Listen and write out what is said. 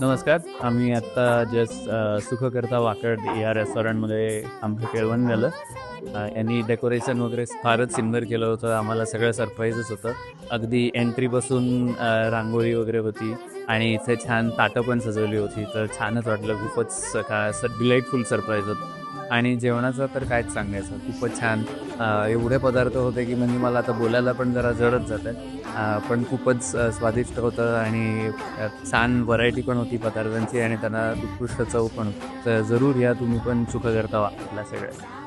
नमस्कार आम्ही आत्ता जस्ट सुखकर्ता वाकड या रेस्टॉरंटमध्ये आमचं केळवण झालं. यांनी डेकोरेशन वगैरे फारच सुंदर केलं होतं. आम्हाला सगळं सरप्राईजच होतं. अगदी एंट्रीपासून रांगोळी वगैरे होती आणि इथे छान ताटं पण सजवली होती. तर छानच वाटलं. खूपच काय असं डिलाईटफुल सरप्राईज होतं. आणि जेवणाचं तर कायच सांगायचं. खूपच छान. एवढे पदार्थ होते की म्हणजे मला आता बोलायला पण जरा जडच जातं. आहे पण खूपच स्वादिष्ट होतं आणि छान व्हरायटी पण होती पदार्थांची आणि त्यांना उत्कृष्ट चव पण तर जरूर या तुम्ही पण चुकं करता आपल्या सगळ्या.